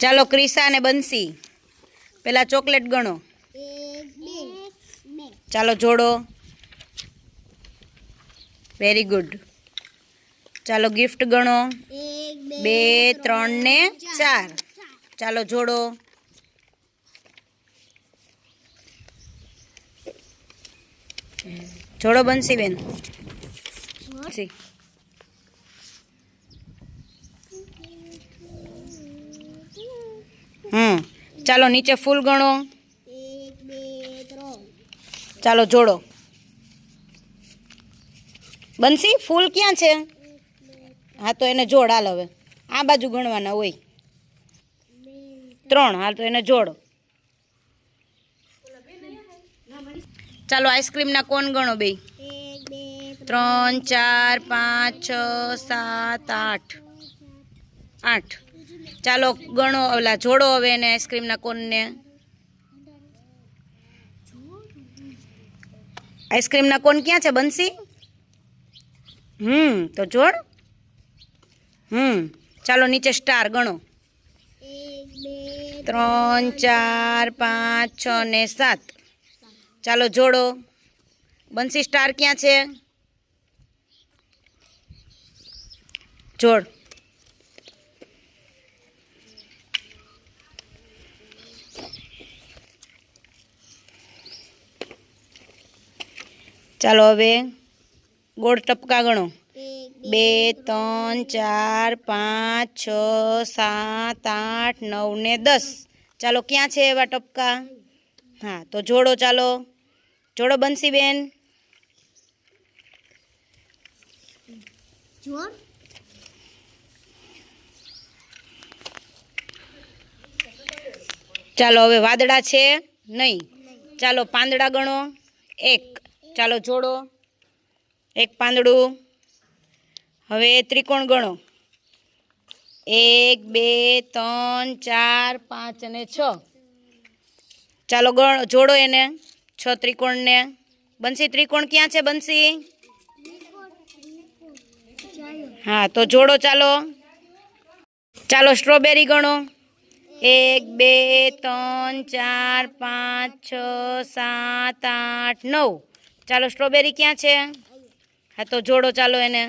ચાલો ક્રિસા અને બંસી. પેલા ચોકલેટ ગણો. ચાલો જોડો. વેરી ગુડ ચાલો ગિફ્ટ ગણો. બે, ત્રણ ને ચાર. ચાલો જોડો. જોડો બનશી બેન સી. હમ. ચાલો નીચે ફૂલ ગણો. ચાલો જોડો. બંસી, ફૂલ ક્યાં છે? હા, તો એને જોડ હાલ હવે. આ બાજુ ગણવાના હોય. ત્રણ, હાલ તો એને જોડો. ચાલો આઈસ્ક્રીમના કોણ ગણો બે ત્રણ, ચાર, પાંચ, છ, સાત, આઠ. આઠ. ચાલો ગણો ઓલા, જોડો હવે એને આઈસ્ક્રીમના કોનને. આઈસ્ક્રીમના કોન ક્યાં છે, બંસી? હમ, તો જોડ. હમ, ચાલો નીચે સ્ટાર ગણો. ત્રણ, ચાર, પાંચ, છ ને સાત. ચાલો જોડો. બંસી સ્ટાર ક્યાં છે? જોડ. ચાલો હવે ગોળ ટપકા ગણો. બે ત્રણ ચાર પાંચ છ સાત આઠ નવ ને દસ. ચાલો ક્યાં છે એવા ટપકા? હા તો જોડો ચાલો. જોડો બનશી બેન. ચાલો હવે વાદળા છે? નહીં. ચાલો પાંદડા ગણો. એક ચાલો જોડો. એક પાંદડું. હવે ત્રિકોણ ગણો. એક, બે, ત્રણ, ચાર, પાંચ અને છ. ચાલો ગણ, જોડો એને. છ ત્રિકોણને. બંસી, ત્રિકોણ ક્યાં છે બંસી? હા, તો જોડો ચાલો. ચાલો સ્ટ્રોબેરી ગણો. એક, બે, ત્રણ, ચાર, પાંચ, છ, સાત, આઠ, નવ. ચાલો સ્ટ્રોબેરી ક્યાં છે? હા તો જોડો ચાલો એને.